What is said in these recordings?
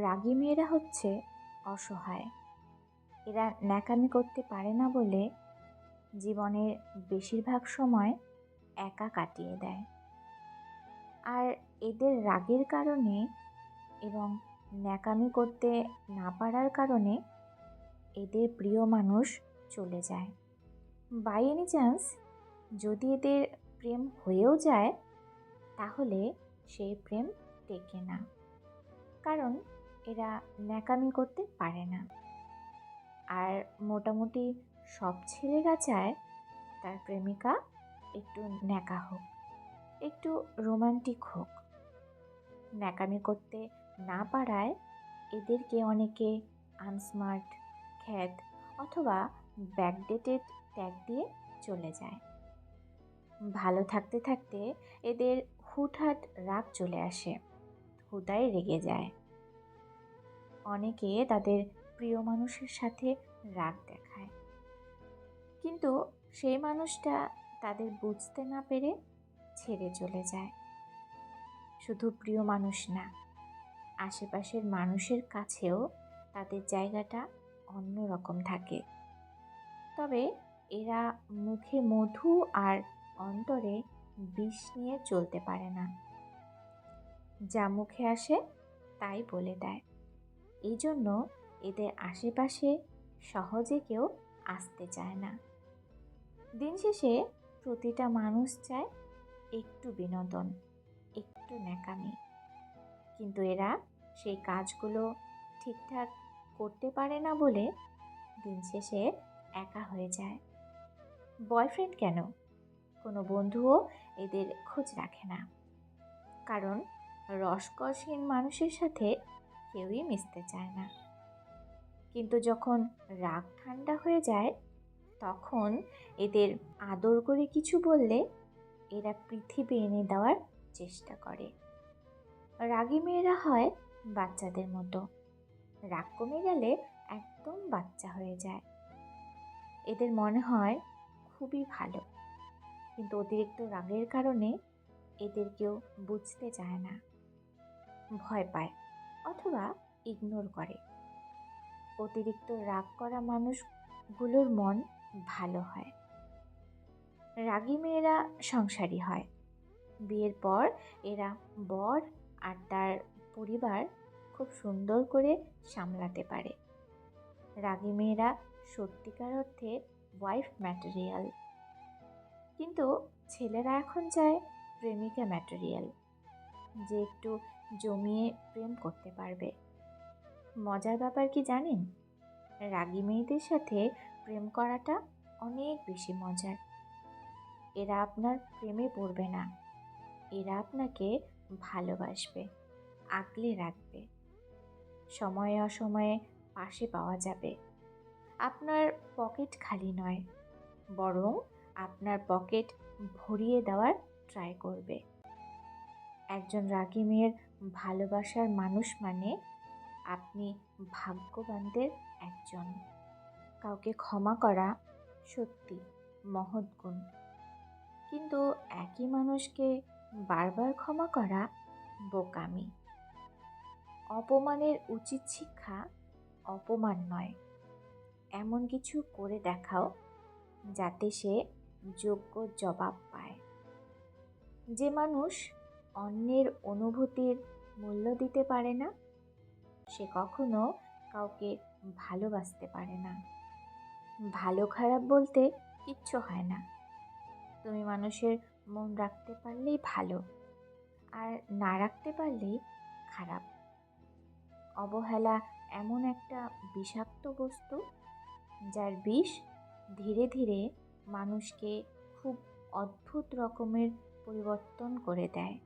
রাগী মেয়েরা হচ্ছে অসহায়। এরা ন্যাকামি করতে পারে না বলে জীবনের বেশিরভাগ সময় একা কাটিয়ে দেয়। আর এদের রাগের কারণে এবং ন্যাকামি করতে না পারার কারণে এদের প্রিয় মানুষ চলে যায়। বাই এনি চান্স যদি এদের প্রেম হয়েও যায়, তাহলে সেই প্রেম টেকে না। কারণ এরা ন্যাকামি করতে পারে না। আর মোটামুটি সব ছেলেরা চায় তার প্রেমিকা একটু ন্যাকা হোক, একটু রোমান্টিক হোক। ন্যাকামি করতে না পারায় এদেরকে অনেকে আনস্মার্ট, খ্যাত অথবা ব্যাকডেটেড ট্যাগ দিয়ে চলে যায়। ভালো থাকতে থাকতে এদের হুটহাট রাগ চলে আসে হুদাই রেগে যায়। অনেকে তাদের প্রিয় মানুষের সাথে রাগ দেখায়। কিন্তু সেই মানুষটা তাদের বুঝতে না পেরে ছেড়ে চলে যায়। শুধু প্রিয় মানুষ না, আশেপাশের মানুষের কাছেও তাদের জায়গাটা অন্য রকম থাকে। তবে এরা মুখে মধু আর অন্তরে বিষ নিয়ে চলতে পারে না। যা মুখে আসে, তাই বলে দেয়। এই জন্য এদের আশেপাশে সহজে কেউ আসতে চায় না। দিন শেষে প্রতিটা মানুষ চায় একটু বিনোদন, একটু ন্যাকামি। কিন্তু এরা সেই কাজগুলো ঠিকঠাক করতে পারে না বলে দিন শেষে একা হয়ে যায়। বয়ফ্রেন্ড কেন? কোনো বন্ধুও এদের খোঁজ রাখে না। কারণ রসকসহীন মানুষের সাথে কেউই মিশতে চায় না। কিন্তু যখন রাগ ঠান্ডা হয়ে যায়, তখন এদের আদর করে কিছু বললে এরা পৃথিবী এনে দেওয়ার চেষ্টা করে। রাগী মেয়েরা হয় বাচ্চাদের মতো। রাগ কমে গেলে একদম বাচ্চা হয়ে যায়। এদের মনে হয় খুবই ভালো। কিন্তু অতিরিক্ত রাগের কারণে এদের কেউ বুঝতে চায় না। ভয় পায়। অথবা ইগনোর করে। অতিরিক্ত রাগ করা মানুষগুলোর মন ভালো হয়। রাগী মেয়েরা সংসারী হয়। বিয়ের পর এরা বর আর তার পরিবার খুব সুন্দর করে সামলাতে পারে। রাগী মেয়েরা সত্যিকার অর্থে ওয়াইফ ম্যাটেরিয়াল কিন্তু ছেলেরা এখন চায় প্রেমিকা ম্যাটেরিয়াল যে একটু জমিয়ে প্রেম করতে পারবে। মজার ব্যাপার কি জানেন? রাগী মেয়েদের সাথে প্রেম করাটা অনেক বেশি মজার। এরা আপনার প্রেমে পড়বে না। এরা আপনাকে ভালোবাসবে, আগলে রাখবে। সময়ে অসময়ে পাশে পাওয়া যাবে। আপনার পকেট খালি নয়, বরং আপনার পকেট ভরিয়ে দেওয়ার ট্রাই করবে। একজন রাগী মেয়ের ভালোবাসার মানুষ মানে আপনি ভাগ্যবানদের একজন। কাউকে ক্ষমা করা সত্যি মহৎ গুণ। কিন্তু একই মানুষকে বারবার ক্ষমা করা বোকামি। অপমানের উচিত শিক্ষা অপমান নয়। এমন কিছু করে দেখাও যাতে সে যোগ্য জবাব পায়। যে মানুষ অন্যের অনুভূতির মূল্য দিতে পারে না। সে কখনো কাউকে ভালোবাসতে পারে না। ভালো খারাপ বলতে কিচ্ছু হয় না। তুমি মানুষের মন রাখতে পারলেই ভালো, আর না রাখতে পারলেই খারাপ। অবহেলা এমন একটা বিষাক্ত বস্তু, যার বিষ ধীরে ধীরে মানুষকে খুব অদ্ভুত রকমের পরিবর্তন করে দেয়।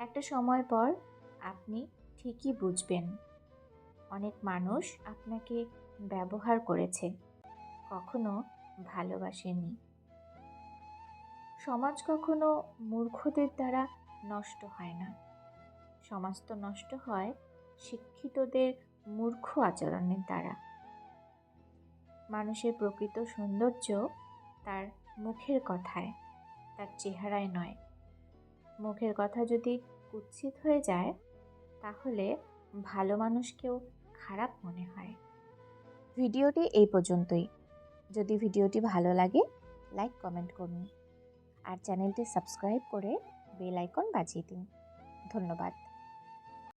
একটা সময় পর আপনি ঠিকই বুঝবেন। অনেক মানুষ আপনাকে ব্যবহার করেছে, কখনো ভালোবাসেনি। সমাজ কখনো মূর্খদের দ্বারা নষ্ট হয় না। সমাজ তো নষ্ট হয় শিক্ষিতদের মূর্খ আচরণের দ্বারা। মানুষের প্রকৃত সৌন্দর্য তার মুখের কথায়, তার চেহারায় নয়। মুখের কথা যদি কুৎসিত হয়ে যায়, তাহলে ভালো মানুষকেও খারাপ মনে হয়। ভিডিওটি এই পর্যন্তই। যদি ভিডিওটি ভালো লাগে, লাইক, কমেন্ট করুন। আর চ্যানেলটি সাবস্ক্রাইব করে বেল আইকন বাজিয়ে দিন। ধন্যবাদ।